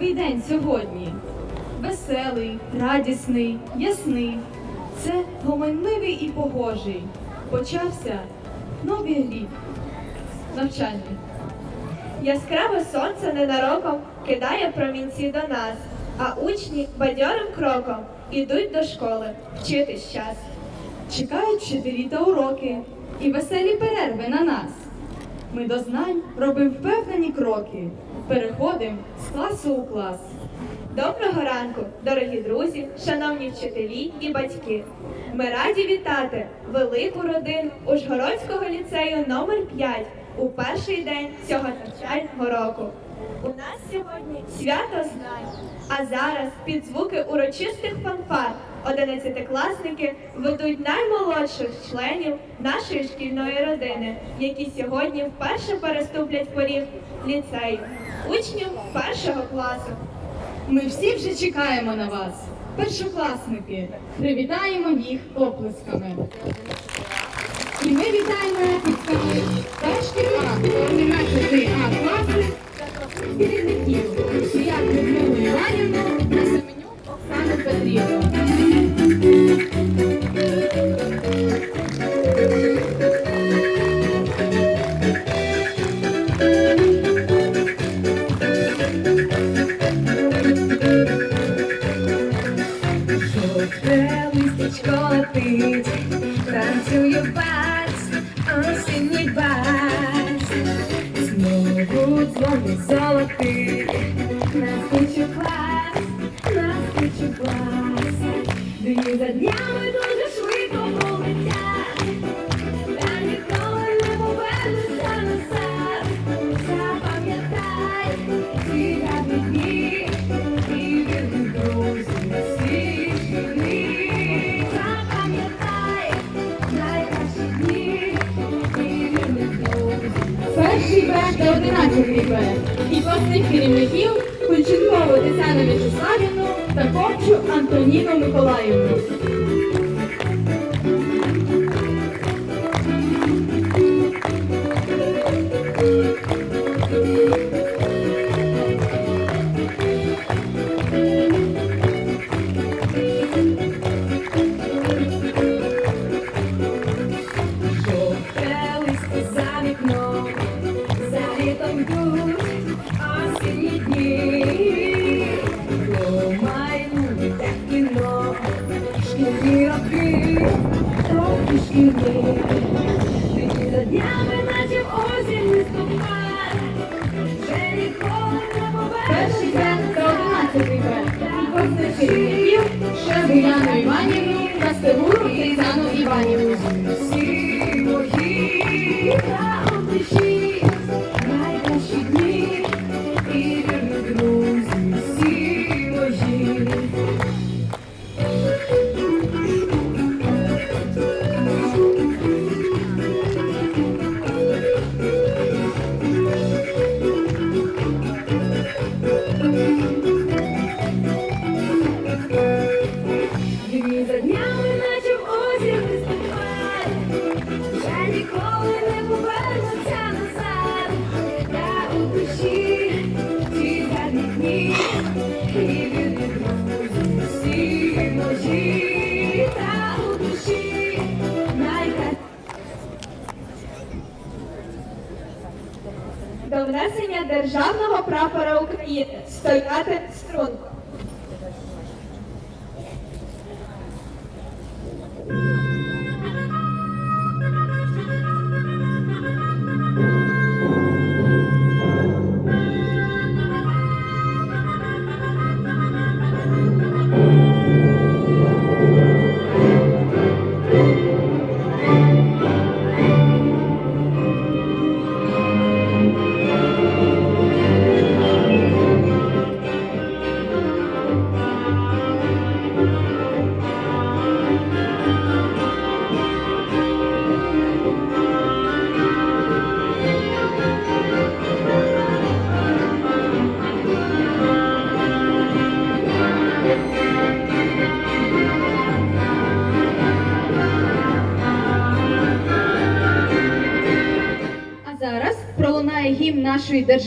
Щасливий день сьогодні. Веселий, радісний, ясний. Це гомонливий і погожий. Почався новий рік. Навчальний. Яскраве сонце ненароком кидає промінці до нас, а учні бадьорим кроком ідуть до школи вчитись час. Чекають вчителі та уроки і веселі перерви на нас. Ми до знань робимо впевнені кроки. Переходимо з класу у клас. Доброго ранку, дорогі друзі, шановні вчителі і батьки. Ми раді вітати велику родину Ужгородського ліцею номер 5 у перший день цього навчального року. У нас сьогодні свято знань. А зараз під звуки урочистих фанфар одинадцятикласники ведуть наймолодших членів нашої шкільної родини, які сьогодні вперше переступлять поріг ліцею, учнів першого класу. Ми всі вже чекаємо на вас, першокласники. Привітаємо їх оплесками. І ми вітаємо оплесками перший А, 11 А класи керівників Свят Людмилу Іванівну та Семенюк Оксану Петрівну. Летить, танцює осенний осінній снова Знову дзвони золотий, навскочу клас, навскочу клас. Дні за днями 11 Б. І класних керівників Кульченкову Тетяну Вячеславівну та Копчу Антоніну Миколаївну. Шабуяну Іванівну та Стевуру Тетяну Іванівну.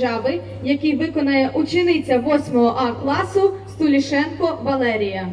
Держави, який виконає учениця 8 А класу Стулішенко Валерія.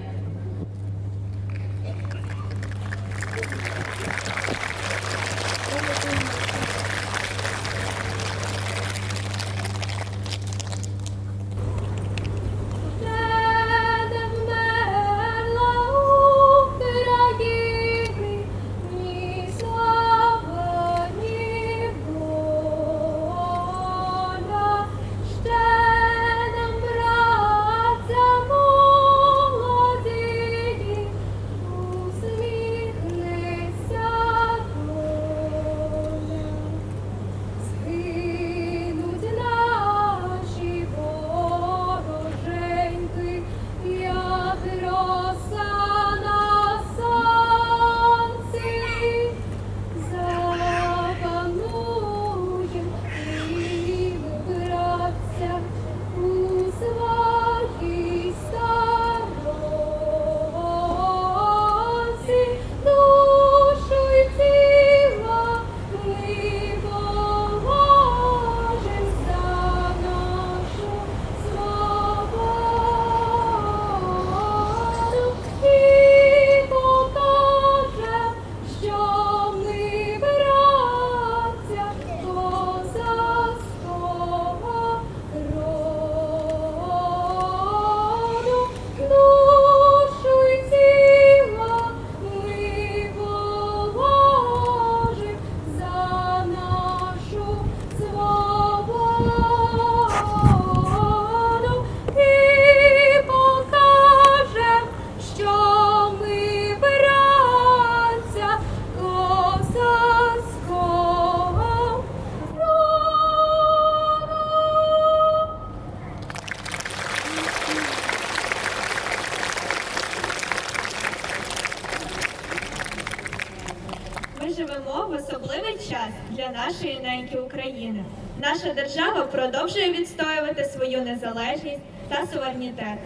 Наша держава продовжує відстоювати свою незалежність та суверенітет.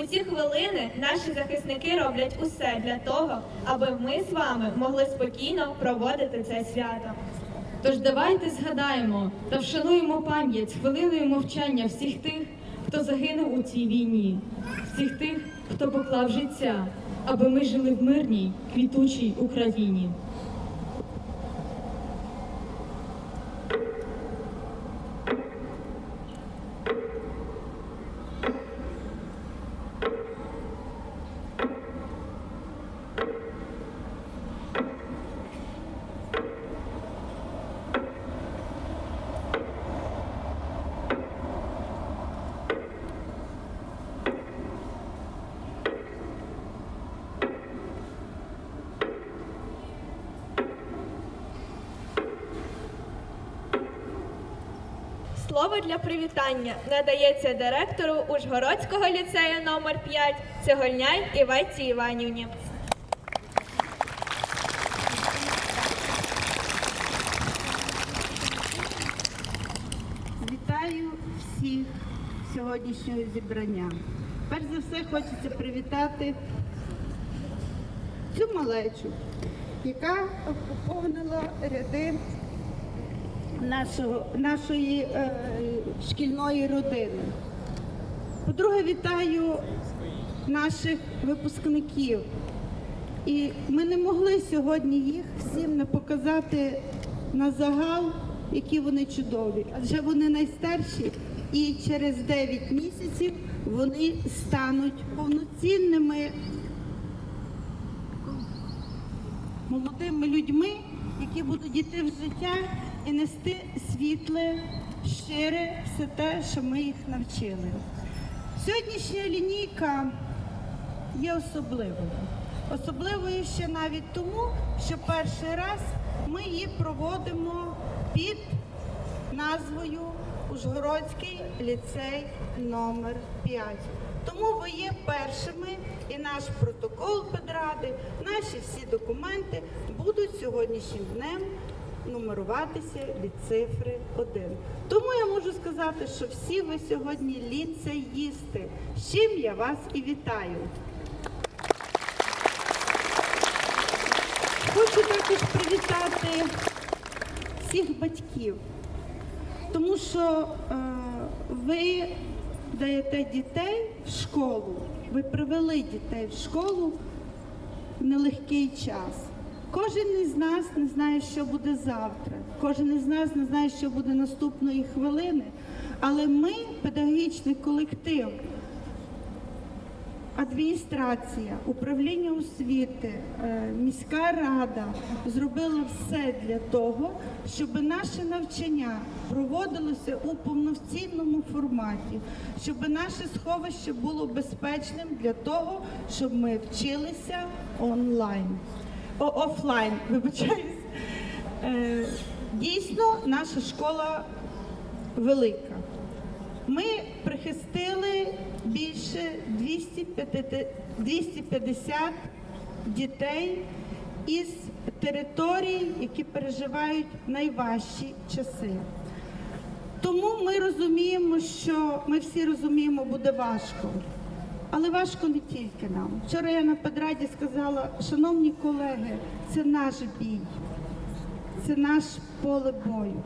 У ці хвилини наші захисники роблять усе для того, аби ми з вами могли спокійно проводити це свято. Тож давайте згадаємо та вшануємо пам'ять хвилиною мовчання всіх тих, хто загинув у цій війні, всіх тих, хто поклав життя, аби ми жили в мирній, квітучій Україні. Слово для привітання надається директору Ужгородського ліцею номер 5 Цегольняй Івеці Іванівні. Вітаю всіх сьогоднішнього зібрання. Перш за все хочеться привітати цю малечу, яка поповнила ряди нашого, нашої е, шкільної родини. По-друге, вітаю наших випускників. І ми не могли сьогодні їх всім не показати на загал, які вони чудові. Адже вони найстарші, і через 9 місяців вони стануть повноцінними молодими людьми, які будуть йти в життя і нести світле, щире все те, що ми їх навчили. Сьогоднішня лінійка є особливою. Особливою ще навіть тому, що перший раз ми її проводимо під назвою Ужгородський ліцей номер 5. Тому ви є першими і наш протокол педради, наші всі документи будуть сьогоднішнім днем нумеруватися від цифри 1. Тому я можу сказати, що всі ви сьогодні ліцеїсти, з чим я вас і вітаю. Хочу також привітати всіх батьків, тому що е, ви даєте дітей в школу, ви привели дітей в школу в нелегкий час. Кожен із нас не знає, що буде завтра. Кожен із нас не знає, що буде наступної хвилини. Але ми, педагогічний колектив, адміністрація, управління освіти, е, міська рада зробила все для того, щоб наше навчання проводилося у повноцінному форматі, щоб наше сховище було безпечним для того, щоб ми вчилися онлайн. О, офлайн, вибачаюсь. Е, Дійсно, наша школа велика. Ми прихистили більше 250 250 дітей із територій, які переживають найважчі часи. Тому ми розуміємо, що ми всі розуміємо, буде важко. Але важко не тільки нам. Вчора я на педраді сказала, шановні колеги, це наш бій це наш поле бою.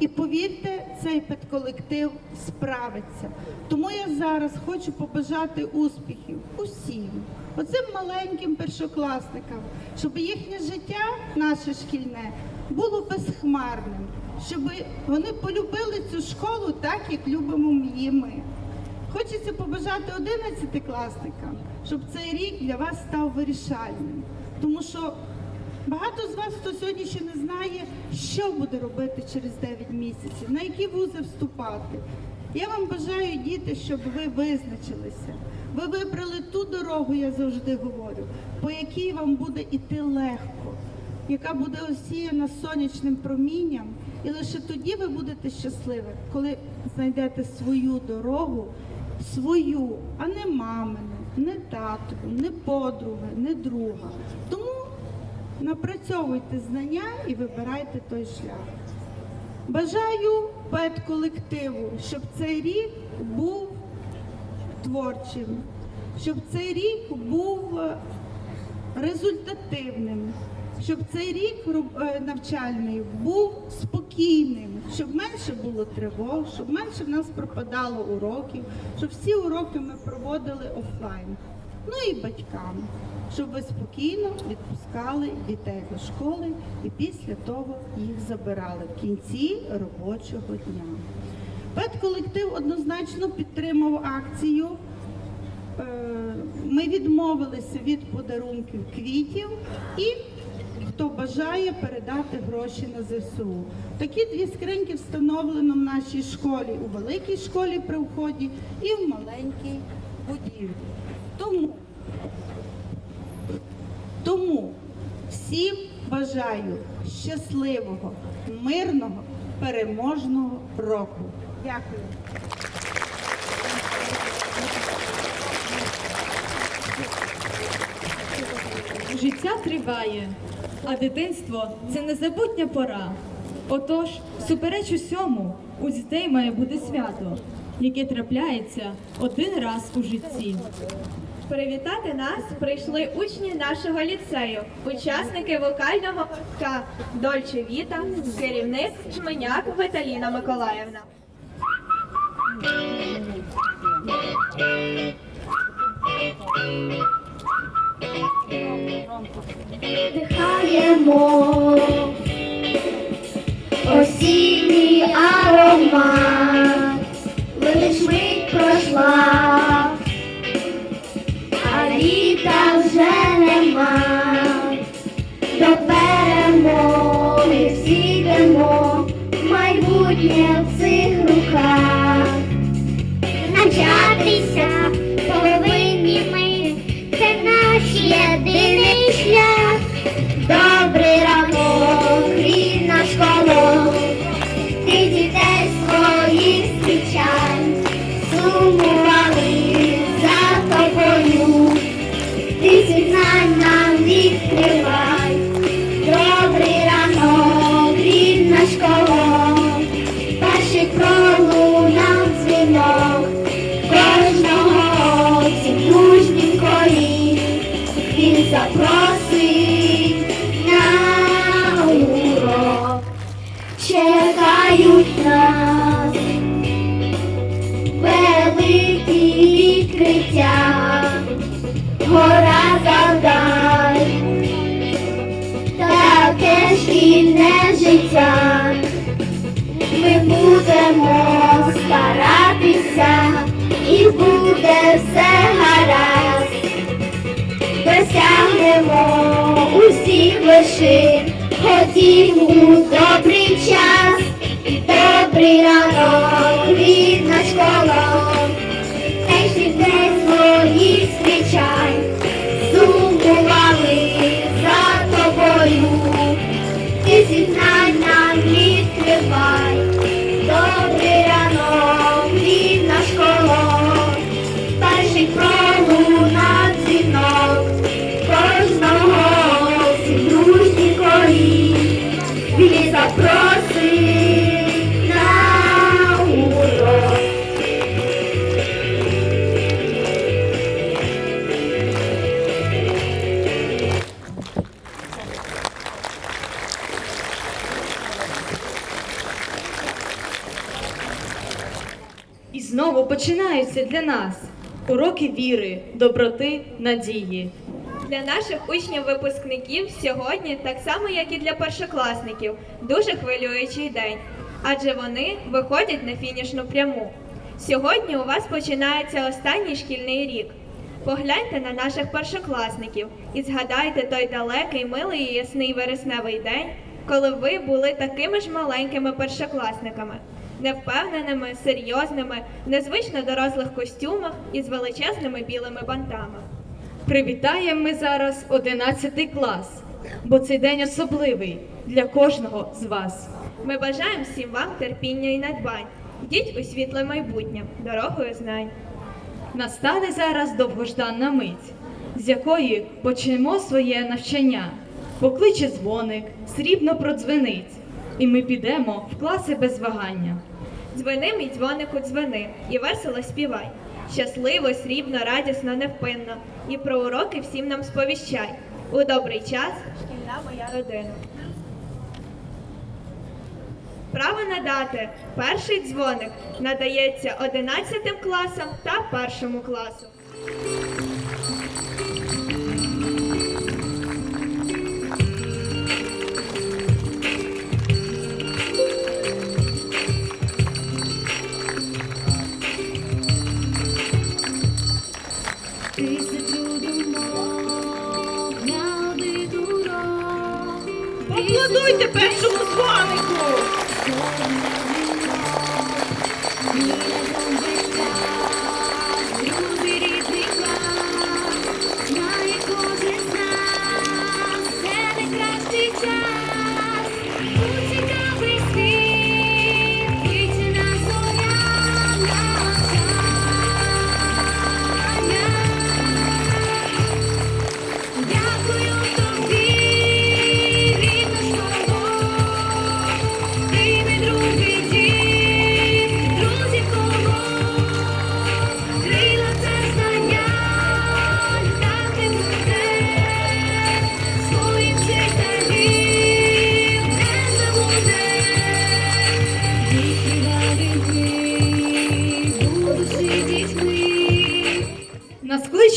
І повірте, цей педколектив справиться. Тому я зараз хочу побажати успіхів усім, оцим маленьким першокласникам, щоб їхнє життя, наше шкільне, було безхмарним, щоб вони полюбили цю школу так, як любимо її ми. Хочеться побажати 11-класникам, щоб цей рік для вас став вирішальним. Тому що багато з вас, хто сьогодні ще не знає, що буде робити через 9 місяців, на які вузи вступати. Я вам бажаю, діти, щоб ви визначилися. Ви вибрали ту дорогу, я завжди говорю, по якій вам буде іти легко, яка буде осіяна сонячним промінням. І лише тоді ви будете щасливі, коли знайдете свою дорогу, свою, а не мамину, не татову, не подруги, не друга. Тому напрацьовуйте знання і вибирайте той шлях. Бажаю педколективу, щоб цей рік був творчим, щоб цей рік був результативним, щоб цей рік е, навчальний був спокійним, щоб менше було тривог, щоб менше в нас пропадало уроків, щоб всі уроки ми проводили офлайн. Ну і батькам, щоб ви спокійно відпускали дітей до школи і після того їх забирали в кінці робочого дня. Педколектив однозначно підтримав акцію. Е, Ми відмовилися від подарунків квітів і хто бажає передати гроші на ЗСУ. Такі дві скриньки встановлено в нашій школі, у великій школі при вході і в маленькій будівлі. Тому, тому всім бажаю щасливого, мирного, переможного року. Дякую. Життя триває, а дитинство це незабутня пора. Отож, супереч усьому, у дітей має бути свято, яке трапляється один раз у житті. Привітати нас прийшли учні нашого ліцею, учасники вокального гуртка Дольче Віта, керівник Чменяк Віталіна Миколаївна. Вдихаємо осінній аромат, лиш мить пройшла, а літа вже нема. Digi Досягнемо усіх вершин, ходім у добрий час, добрий ранок, рідна школа, знову починаються для нас уроки віри, доброти, надії. Для наших учнів-випускників сьогодні, так само як і для першокласників, дуже хвилюючий день, адже вони виходять на фінішну пряму. Сьогодні у вас починається останній шкільний рік. Погляньте на наших першокласників і згадайте той далекий, милий і ясний вересневий день, коли ви були такими ж маленькими першокласниками, невпевненими, серйозними, незвично дорослих костюмах і з величезними білими бантами. Привітаємо ми зараз 11 клас, бо цей день особливий для кожного з вас. Ми бажаємо всім вам терпіння і надбань. Йдіть у світле майбутнє, дорогою знань. Настане зараз довгожданна мить, з якої почнемо своє навчання. Покличе дзвоник, срібно продзвенить, і ми підемо в класи без вагання. Дзвени мій дзвонику дзвени і весело співай. Щасливо, срібно, радісно, невпинно. І про уроки всім нам сповіщай. У добрий час шкільна моя родина. Право надати перший дзвоник надається 11 класам та першому класу. Поплодуйте першому дзвонику!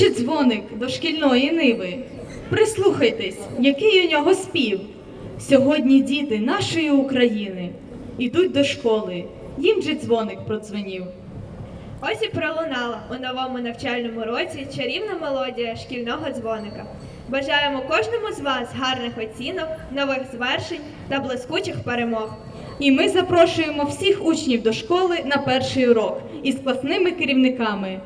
Нас дзвоник до шкільної ниви. Прислухайтесь, який у нього спів. Сьогодні діти нашої України ідуть до школи. Їм же дзвоник продзвенів. Ось і пролунала у новому навчальному році чарівна мелодія шкільного дзвоника. Бажаємо кожному з вас гарних оцінок, нових звершень та блискучих перемог. І ми запрошуємо всіх учнів до школи на перший урок із класними керівниками.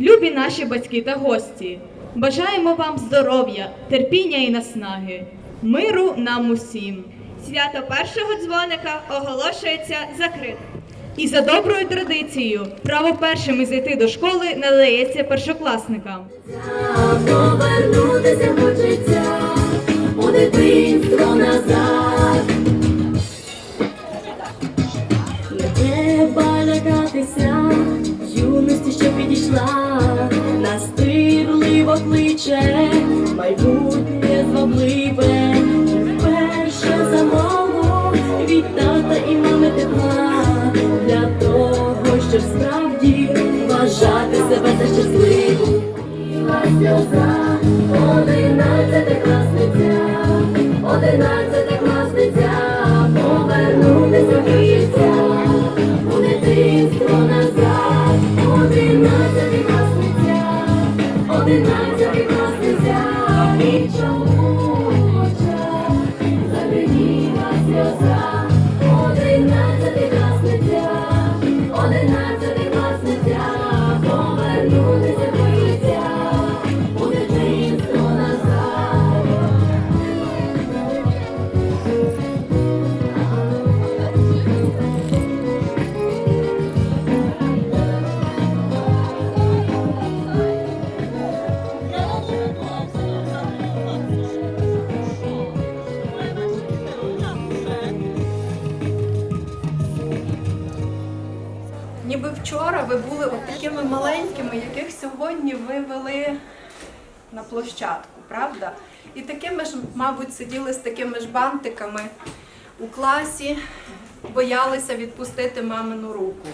Любі наші батьки та гості. Бажаємо вам здоров'я, терпіння і наснаги, миру нам усім. Свято першого дзвоника оголошується закритим. І за доброю традицією, право першими зайти до школи надається першокласникам. Повернутися хочеться у дитинство назад. Не треба лякатися, юності, що підійшла, майбутнє звабливе, вперше замову від тата і мами тепла, для того, щоб справді вважати себе за щасливу. сльоза, одинадцятикласниця, одинадцятикласниця, і такими маленькими, яких сьогодні ви вели на площадку, правда? І такими ж, мабуть, сиділи з такими ж бантиками у класі, боялися відпустити мамину руку.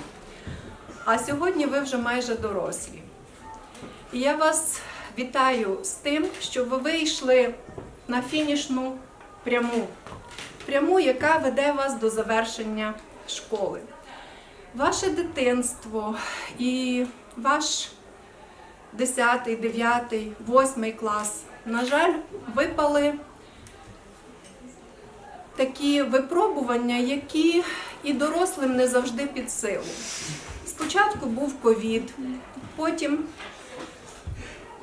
А сьогодні ви вже майже дорослі. І я вас вітаю з тим, що ви вийшли на фінішну пряму, пряму, яка веде вас до завершення школи. Ваше дитинство і ваш 10, 9, 8 клас, на жаль, випали такі випробування, які і дорослим не завжди під силу. Спочатку був ковід, потім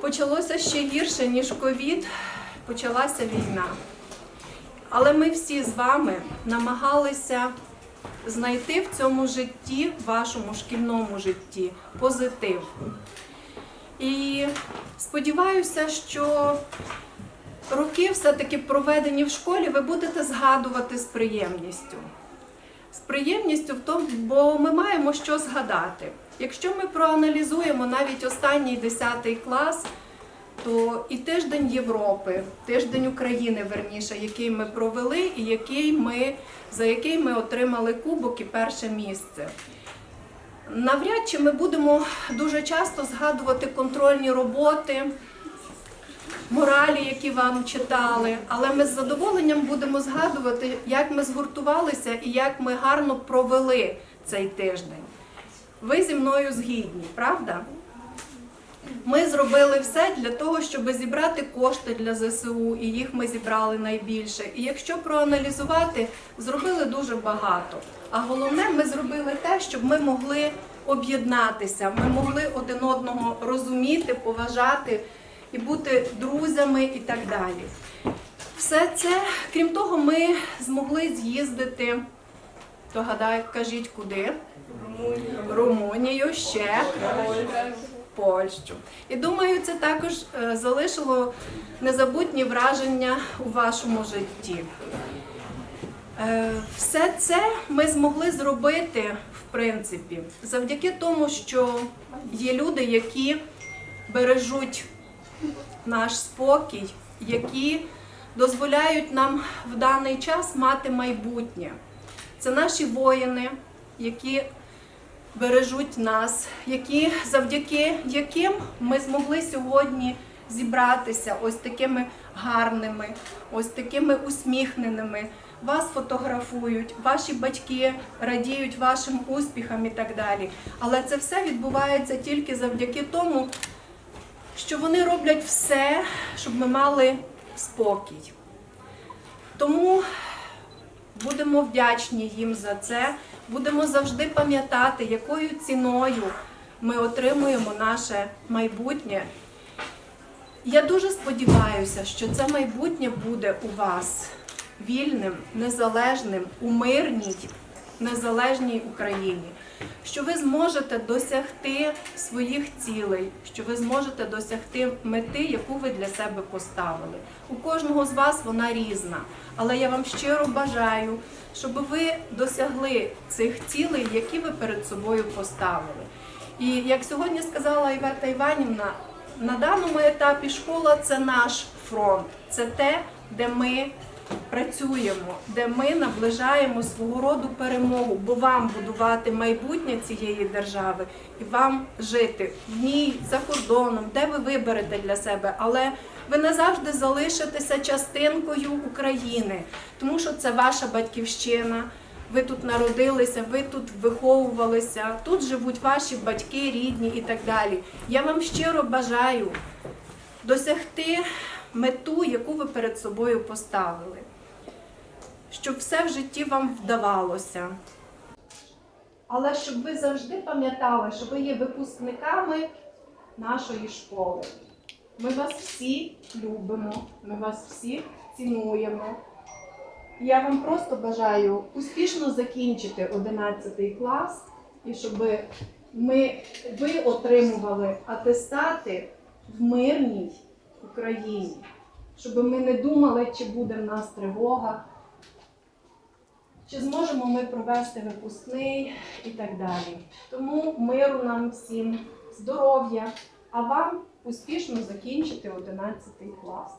почалося ще гірше, ніж ковід, почалася війна. Але ми всі з вами намагалися знайти в цьому житті, в вашому шкільному житті, позитив. І сподіваюся, що роки все-таки проведені в школі, ви будете згадувати з приємністю. З приємністю в тому, бо ми маємо що згадати. Якщо ми проаналізуємо навіть останній 10 клас, то і тиждень Європи, тиждень України, верніше, який ми провели, і який ми, за який ми отримали кубок і перше місце. Навряд чи ми будемо дуже часто згадувати контрольні роботи, моралі, які вам читали, але ми з задоволенням будемо згадувати, як ми згуртувалися і як ми гарно провели цей тиждень. Ви зі мною згідні, правда? Ми зробили все для того, щоб зібрати кошти для ЗСУ, і їх ми зібрали найбільше. І якщо проаналізувати, зробили дуже багато. А головне, ми зробили те, щоб ми могли об'єднатися, ми могли один одного розуміти, поважати і бути друзями і так далі. Все це, крім того, ми змогли з'їздити. То гадаю, кажіть куди? Румунію ще. Польщу. І думаю, це також е, залишило незабутні враження у вашому житті. Е, Все це ми змогли зробити, в принципі, завдяки тому, що є люди, які бережуть наш спокій, які дозволяють нам в даний час мати майбутнє. Це наші воїни, які бережуть нас, які завдяки яким ми змогли сьогодні зібратися ось такими гарними, ось такими усміхненими. Вас фотографують, ваші батьки радіють вашим успіхам і так далі. Але це все відбувається тільки завдяки тому, що вони роблять все, щоб ми мали спокій. Тому будемо вдячні їм за це. Будемо завжди пам'ятати, якою ціною ми отримуємо наше майбутнє. Я дуже сподіваюся, що це майбутнє буде у вас вільним, незалежним, у мирній, незалежній Україні. Що ви зможете досягти своїх цілей, що ви зможете досягти мети, яку ви для себе поставили. У кожного з вас вона різна, але я вам щиро бажаю, щоб ви досягли цих цілей, які ви перед собою поставили. І як сьогодні сказала Івета Іванівна, на даному етапі школа це наш фронт, це те, де ми працюємо, де ми наближаємо свого роду перемогу, бо вам будувати майбутнє цієї держави і вам жити в ній за кордоном, де ви виберете для себе, але ви назавжди залишитеся частинкою України, тому що це ваша батьківщина. Ви тут народилися, ви тут виховувалися, тут живуть ваші батьки, рідні і так далі. Я вам щиро бажаю досягти мету, яку ви перед собою поставили, щоб все в житті вам вдавалося. Але щоб ви завжди пам'ятали, що ви є випускниками нашої школи. Ми вас всі любимо, ми вас всі цінуємо. Я вам просто бажаю успішно закінчити 11 клас і щоб ви отримували атестати в мирній Україні, щоб ми не думали, чи буде в нас тривога, чи зможемо ми провести випускний і так далі. Тому миру нам всім, здоров'я, а вам успішно закінчити 11 клас.